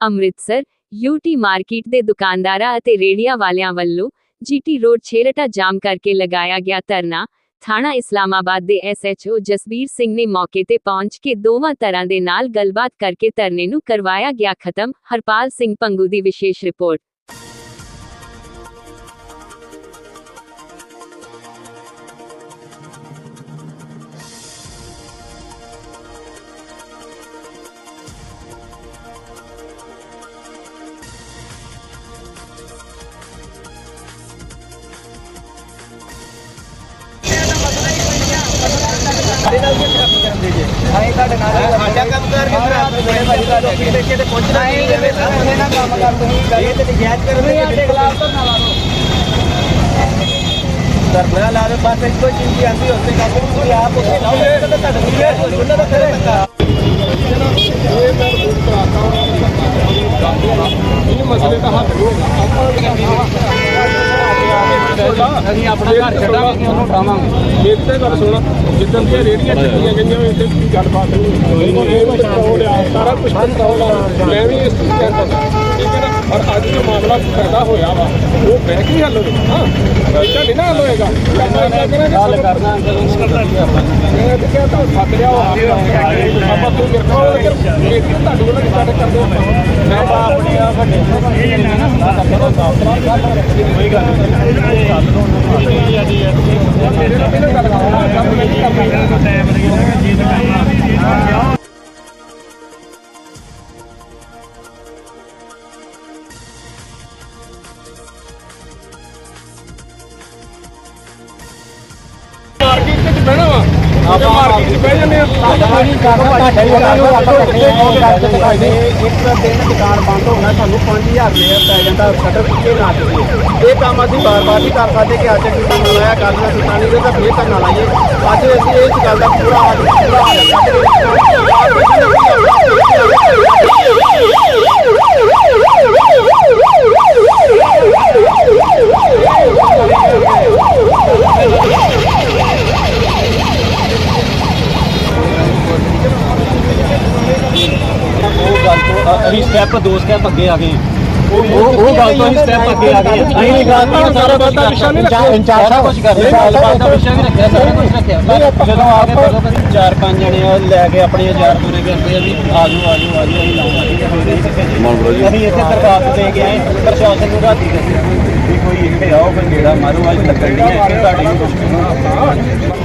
Amritsar UT market ਦੇ ਦੁਕਾਨਦਾਰਾਂ ਅਤੇ ਰੇੜੀਆਂ ਵਾਲਿਆਂ ਵੱਲੋਂ ਜੀਟੀ ਰੋਡ ਛੇਲਟਾ ਜਾਮ ਕਰਕੇ ਲਗਾਇਆ ਗਿਆ ਧਰਨਾ। ਥਾਣਾ ਇਸਲਾਮਾਬਾਦ ਦੇ ਐਸਐਚਓ ਜਸਬੀਰ ਸਿੰਘ ਨੇ ਮੌਕੇ ਤੇ ਪਹੁੰਚ ਕੇ ਦੋਵਾਂ ਤਰ੍ਹਾਂ ਦੇ ਨਾਲ ਗੱਲਬਾਤ ਕਰਕੇ ਧਰਨੇ ਨੂੰ ਕਰਵਾਇਆ ਗਿਆ ਖਤਮ। ਹਰਪਾਲ ਸਿੰਘ ਪੰਗੂ ਦੀ ਵਿਸ਼ੇਸ਼ ਰਿਪੋਰਟ। ਅਸੀਂ ਤੁਹਾਡੇ ਨਾਲ ਹੀ ਸਾਡਾ ਕੰਮ ਕਰ ਕੇ ਆਪਣੇ ਬੜੇ ਭਾਈ ਤੁਹਾਡੇ ਅੱਗੇ ਦੇਖੇ ਤੇ ਪਹੁੰਚਣਾ ਨਹੀਂ ਦੇਵੇ ਉਹਨੇ ਨਾ ਕੰਮ ਕਰ ਤੁਸੀਂ ਗੱਲ ਤੇ ਨਜਾਇਜ਼ ਕਰ ਰਹੇ ਸਾਡੇ ਖਿਲਾਫ ਤਾਂ ਨਾ ਲਾਓ ਧਰਨਾ ਲਾ ਦੇ ਬਸ ਇੱਕੋ ਚੀਜ਼ ਆਂਦੀ ਉੱਤੇ ਕੰਮ ਤੁਸੀਂ ਆਪ ਉੱਥੇ ਲਾਓ ਇਹ ਤਾਂ ਤੁਹਾਡੇ ਕੋਲ ਉਹਨਾਂ ਦਾ ਕਰੇ ਧੱਕਾ ਇਹ ਮਸਲੇ ਦਾ ਹੱਲ ਨਹੀਂ ਹੋਗਾ ਅਸੀਂ ਆਪਣਾ ਘਰ ਛੱਡਾਂਗੇ ਉਹਨੂੰ ਉਠਾਵਾਂਗੇ। ਇਹ ਤੇ ਗੱਲ ਸੁਣ ਜਿੱਦਾਂ ਦੀਆਂ ਰੇੜੀਆਂ ਚੱਕੀਆਂ ਗਈਆਂ ਇੱਥੇ ਕੋਈ ਗੱਲਬਾਤ ਨਹੀਂ। ਸਾਰਾ ਕੁਝ ਮੈਂ ਵੀ ਇਸ ਚੀਜ਼ ਕਹਿੰਦਾ ਠੀਕ ਹੈ ਨਾ? ਪਰ ਅੱਜ ਜੋ ਮਾਮਲਾ ਪੈਦਾ ਹੋਇਆ ਵਾ ਉਹ ਬਹਿ ਕੇ ਹੱਲ ਹੋਵੇ ਹਾਂ ਇੱਦਾਂ ਨਹੀਂ ਨਾ ਹੱਲ ਹੋਏਗਾ। ਗੱਲ ਕਰਨਾ ਮੈਂ ਤੇ ਕਹਿੰਦਾ ਸੱਦ ਲਿਆ ਉਹ ਆਪ ਆਪਾਂ ਤੂੰ ਮੇਰੇ ਕੋਲ ਇਹ ਤੁਹਾਡੇ ਕੋਲ ਸਟਾਰਟ ਕਰ ਦੋ ਮੈਂ ਆਪਣੀ ਆ ਵੱਡੇ। ਇਹ ਆਪਾਂ ਮਾਰਕੀਟ ਵਿੱਚ ਬਹਿ ਜਾਂਦੇ ਆ ਇੱਕ ਦਿਨ ਦੁਕਾਨ ਬੰਦ ਹੋਣਾ ਸਾਨੂੰ 5000 ਰੁਪਏ ਪੈ ਜਾਂਦਾ ਸ਼ਟਰ ਪਿੱਛੇ ਨਾ ਚੁੱਕੇ ਇਹ ਕੰਮ ਅਸੀਂ ਬਾਰ-ਬਾਰ ਨਹੀਂ ਕਰ ਸਕਦੇ ਕਿ ਅੱਜ ਟੁੱਟਾ ਨਾ ਲਾਇਆ ਕੱਲ ਨੂੰ ਟੁੱਟਾ ਨਹੀਂ ਤਾਂ ਫੇਰ ਕਰਨਾ ਲਾਈਏ। ਅੱਜ ਅਸੀਂ ਇਸ ਗੱਲ ਦਾ ਪੂਰਾ ਹਾਲ ਪੂਰਾ ਹਾਲ ਉਹ ਗੱਲ ਅ- ਅਸੀਂ ਸਟੈਪ ਦੋ ਸਟੈਪ ਅੱਗੇ ਆ ਗਏ ਉਹ ਉਹ ਗੱਲ ਤੋਂ ਅਸੀਂ ਸਟੈਪ ਅੱਗੇ ਆ ਗਏ ਅਸੀਂ ਗੱਲ ਤੋਂ ਸਾਰਾ ਕੁਝ ਕਰ ਵਿਸ਼ਾ ਨਹੀਂ ਰੱਖਿਆ। ਇੰਚਾਰਜ ਸਾਰਾ ਕੁਝ ਕਰ ਰਹੇ ਗੱਲਬਾਤ ਦਾ ਵਿਸ਼ਾ ਵੀ ਰੱਖਿਆ ਸਾਰਾ ਕੁਝ ਰੱਖਿਆ ਪਰ ਜਦੋਂ ਆ ਕੇ ਤਾਂ ਚਾਰ ਪੰਜ ਜਣੇ ਆ ਲੈ ਕੇ ਆਪਣੇ ਯਾਰ ਦੋਰੇ ਕਰਦੇ ਆ ਵੀ ਆ ਜਾਓ ਆ ਜਾਓ ਆ ਜਾਓ ਅਸੀਂ ਲਾਵਾਂਗੇ ਅਸੀਂ ਇੱਥੇ ਦਰਖਾਸਤ ਦੇ ਕੇ ਆਏ ਪ੍ਰਸ਼ਾਸਨ ਨੂੰ ਰਾਤੀ ਦੱਸਿਆ ਵੀ ਕੋਈ ਇੱਥੇ ਆਓ ਕੋਈ ਗੇੜਾ ਮਾਰੋ ਅੱਜ ਲੱਗਣ ਨਹੀਂ ਹੈ ਕਿ ਤੁਹਾਡੀ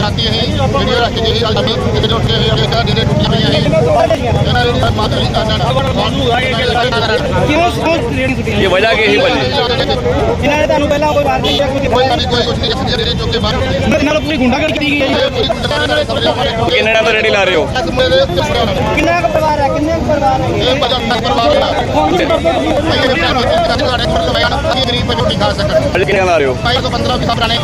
ਰਾਤੀ ਇਹ ਰੱਖ ਕੇ ਜਿਹੜੀ ਕਿਤੇ ਕੇ ਜਿਹੜੇ ਟੁੱਟੀਆਂ ਹੋਈਆਂ ਇਹ ਇਹਨਾਂ ਦੇ ਮਾਤਾ ਜੀ ਦਾ ਇਹ ਵਜ੍ਹਾ ਕੀ ਸੀ ਭਾਜੀ? ਇਹਨਾਂ ਨੇ ਤੁਹਾਨੂੰ ਪਹਿਲਾਂ ਕੋਈ ਵਾਰਨਿੰਗ ਜਾਂ ਕੋਈ ਕੋਈ ਨਹੀਂ ਕੋਈ ਕੁਝ ਨਹੀਂ ਇਸ ਜਿਹੜੇ ਚੁੱਕ ਕੇ ਬਾਹਰ ਨਾਲ ਪੂਰੀ ਗੁੰਡਾਗਰਦੀ ਕੀਤੀ ਗਈ ਹੈ ਨਾਲ ਕਿੰਨੇ ਤੋਂ ਰੇੜੀ ਲਾ ਰਹੇ ਹੋ? ਕਿੰਨਾ ਕੁ ਪਰਿਵਾਰ ਹੈ? ਕਿੰਨੇ ਪਰਿਵਾਰ ਹੈ ਇਹ ਪਰਿਵਾਰ ਗਰੀਬ ਕੋਈ ਰੋਟੀ ਖਾ ਸਕਣ ਅੱਜ ਕਿੰਨੇ ਲਾ ਰਹੇ ਹੋ ਭਾਈ ਤੋਂ 15 ਵੀ ਸਾਹਮਣੇ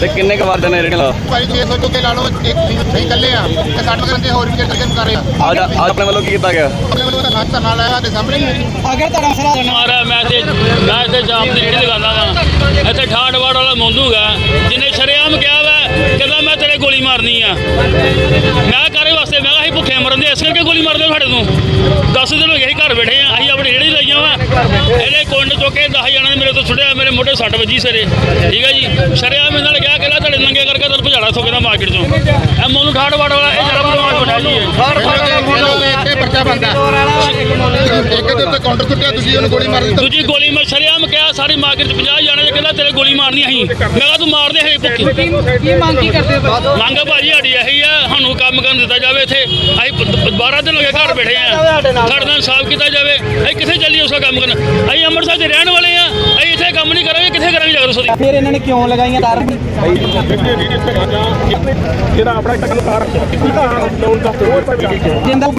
ਤੇ ਕਿੰਨੇ ਕੁ ਵਾਰ ਦੇ ਨੇ ਰੇੜੀ ਲਾ? ਭਾਈ 600 ਚੁੱਕੇ ਲਾ ਲਓ ਇੱਕ ਸਹੀ ਕੱਲੇ ਆ ਤੇ 60 ਬੰਦੇ ਹੋਰ ਵੀ ਜਿਹੜੇ ਕਰ ਰਹੇ ਆ ਅੱਜ ਅੱਜ ਆਪਣੇ ਵੱਲੋਂ ਕੀ ਕੀਤਾ ਗਿਆ? ਆਪਣੇ ਵੱਲੋਂ ਤਾਂ ਨਾਚ ਧਰਨਾ ਲਾਇਆ ਤੇ ਸਾਹਮਣੇ ਹੀ ਹੈ ਅਗਰ ਤੁਹਾਡਾ ਮਸਲਾ ਮਾਰਾ ਮੈਂ ਤੇ ਮੈਂ ਤੇ ਜਾਮ ਦੀ ਰੇੜੀ ਲਗਾਉਂਦਾ ਵਾ। ਇੱਥੇ ਠਾੜਵਾੜ ਵਾਲਾ ਮੌਂਦੂਗਾ ਜਿਹਨੇ ਸ਼ਰੇਆਮ ਕਿਹਾ ਵਾ ਕਹਿੰਦਾ ਮੈਂ ਤੇਰੇ ਗੋਲੀ ਮਾਰਨੀ ਆ। ਮੈਂ ਕਾਰੇ ਵਾਸਤੇ? ਮੈਂ ਕਿਹਾ ਅਸੀਂ ਭੁੱਖੇ ਮਰਨ ਦੇ ਇਸ ਕਰਕੇ ਗੋਲੀ ਮਾਰਦੇ ਸਾਡੇ ਤੋਂ। 10 ਦਿਨ ਹੋ ਗਏ ਘਰ ਬੈਠੇ ਇਹਦੇ ਕੁੰਡ ਚੁੱਕੇ 10 ਜਣਾਂ ਨੇ ਮੇਰੇ ਤੋਂ ਛੁੱਟਿਆ ਮੇਰੇ ਮੋਢੇ ਸੱਟ ਵੱਜੀ ਸਿਰੇ। ਠੀਕ ਹੈ ਜੀ? ਸ਼ਰੇਆਮ ਇਹਨਾਂ ਨੇ ਕਿਹਾ ਕਿ ਲੈ ਤੁਹਾਡੇ ਨੰਗੇ ਕਰਕੇ ਤੁਹਾਨੂੰ ਭਜਾੜਾ ਸੋ ਕਹਿੰਦਾ ਮਾਰਕੀਟ ਚੋਂ। ਇਹ ਮੋਨੂ ਠਾੜਵਾੜ ਵਾਲਾ ਇਹ ਜਰਾ ਬਦਮਾਸ਼ ਬਣਿਆ ਜੀ। ਇਹ ਇੱਥੇ ਪਰਚਾ ਬੰਦਾ ਇੱਕ ਦੇ ਉੱਤੇ ਕਾਊਂਟਰ ਸੁੱਟਿਆ ਤੁਸੀਂ ਉਹਨੂੰ ਗੋਲੀ ਮਾਰ ਦਿੱਤੀ। ਦੂਜੀ ਗੋਲੀ ਮੈਂ ਸ਼ਰੇਆਮ ਕਿਹਾ ਸਾਰੀ ਮਾਰਕੀਟ 'ਚ 50 ਜਾਣੇ ਨੇ ਕਹਿੰਦਾ ਤੇਰੇ ਗੋਲੀ ਮਾਰਨੀ ਅਸੀਂ। ਮੈਂ ਕਿਹਾ ਤੂੰ ਮਾਰਦੇ ਹੈ ਭੁੱਖੀ। ਕੀ ਮੰਗ ਕੀ ਕਰਦੇ ਹੋ ਮੰਗ ਭਾਜੀ ਸਾਡੀ ਇਹੀ ਆ ਸਾਨੂੰ ਕੰਮ ਕਰਨ ਦਿੱਤਾ ਜਾਵੇ ਇੱਥੇ 12 ਦਿਨ ਹੋ ਗਏ ਘਰ ਬੈਠੇ ਆ। ਸਾਡੇ ਨਾਲ। ਸਾਫ਼ ਕੀਤਾ ਜਾਵੇ। ਅਸੀਂ ਕਿੱਥੇ ਚੱਲੀਏ ਉਸਦਾ ਕੰਮ ਕਰਨ? ਅਸੀਂ ਅੰਮ੍ਰਿਤਸਰ 'ਚ ਰਹਿਣ ਵਾਲੇ ਆ। ਅਸੀਂ ਇੱਥੇ ਕੰਮ ਨਹੀਂ ਕਰਾਂਗੇ ਕਿੱਥੇ ਕਰਾਂਗੇ ਜਾ ਕੇ ਦੱਸੋ ਫਿਰ ਇਹਨਾਂ ਨੇ ਕਿਉਂ ਲਗਾਈਆਂ ਤਾਰ? ਜਿਹੜਾ ਆਪਣਾ ਟੱਕਰ ਕਾਰ ਰੱਖਿਆ? ਕਿਉਂਕਿ ਤਾਂ ਲੋਨ ਦਾ ਹੋਰ ਪੈ ਜਿੰਦਾ